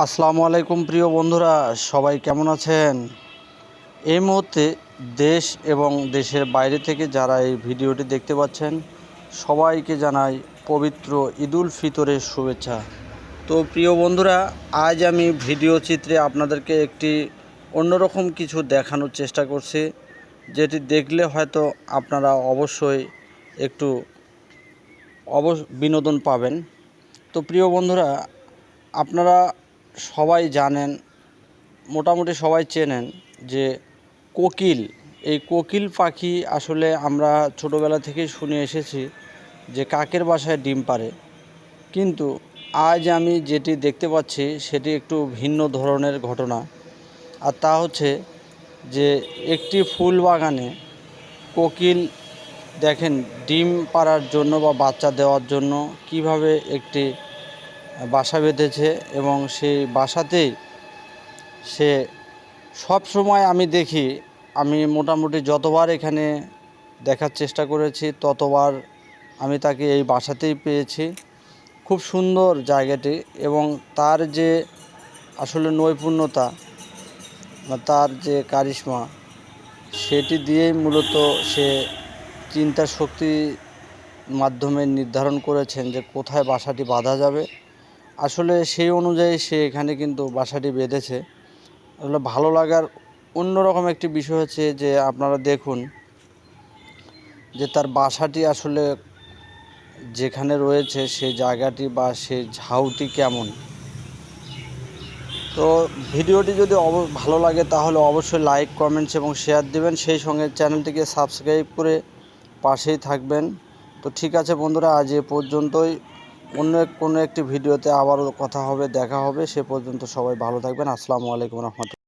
আসসালামু আলাইকুম প্রিয় বন্ধুরা, সবাই কেমন আছেন? এই মুহূর্তে দেশ এবং দেশের বাইরে থেকে যারা এই ভিডিওটি দেখতে পাচ্ছেন, সবাইকে জানাই পবিত্র ঈদুল ফিতরের শুভেচ্ছা। তো প্রিয় বন্ধুরা, আজ আমি ভিডিও চিত্রে আপনাদেরকে একটি অন্যরকম কিছু দেখানোর চেষ্টা করছি, যেটি দেখলে হয়তো আপনারা অবশ্যই একটু অবশ, বিনোদন পাবেন। তো প্রিয় বন্ধুরা, আপনারা সবাই জানেন, মোটামুটি সবাই চেনেন যে কোকিল, এই কোকিল পাখি আসলে আমরা ছোটোবেলা থেকেই শুনে এসেছি যে কাকের বাসায় ডিম পারে কিন্তু আজ আমি যেটি দেখতে পাচ্ছি সেটি একটু ভিন্ন ধরনের ঘটনা। আর তা হচ্ছে যে একটি ফুল বাগানে কোকিল দেখেন ডিম পাড়ার জন্য বা বাচ্চা দেওয়ার জন্য কীভাবে একটি বাসা বেঁধেছে এবং সেই বাসাতেই সে সব সময় আমি দেখি, আমি মোটামুটি যতবার এখানে দেখার চেষ্টা করেছি, ততবার আমি তাকে এই বাসাতেই পেয়েছি। খুব সুন্দর জায়গাটি এবং তার যে আসলে নৈপুণ্যতা বা তার যে কারিশমা, সেটি দিয়েই মূলত সে চিন্তা শক্তি মাধ্যমে নির্ধারণ করেছেন যে কোথায় বাসাটি বাঁধা যাবে। আসলে সেই অনুযায়ী সে এখানে কিন্তু বাসাটি বেঁধেছে। আসলে ভালো লাগার অন্যরকম একটি বিষয় হচ্ছে যে আপনারা দেখুন যে তার বাসাটি আসলে যেখানে রয়েছে সে জায়গাটি বা সে ঝাউটি কেমন। তো ভিডিওটি যদি ভালো লাগে তাহলে অবশ্যই লাইক, কমেন্টস এবং শেয়ার দিবেন। সেই সঙ্গে চ্যানেলটিকে সাবস্ক্রাইব করে পাশেই থাকবেন। তো ঠিক আছে বন্ধুরা, আজ এ পর্যন্তই। অন্য কোনো একটি ভিডিওতে আবারও কথা হবে, দেখা হবে, সে পর্যন্ত সবাই ভালো থাকবেন। আসসালামু আলাইকুম রহমতুল্লাহ।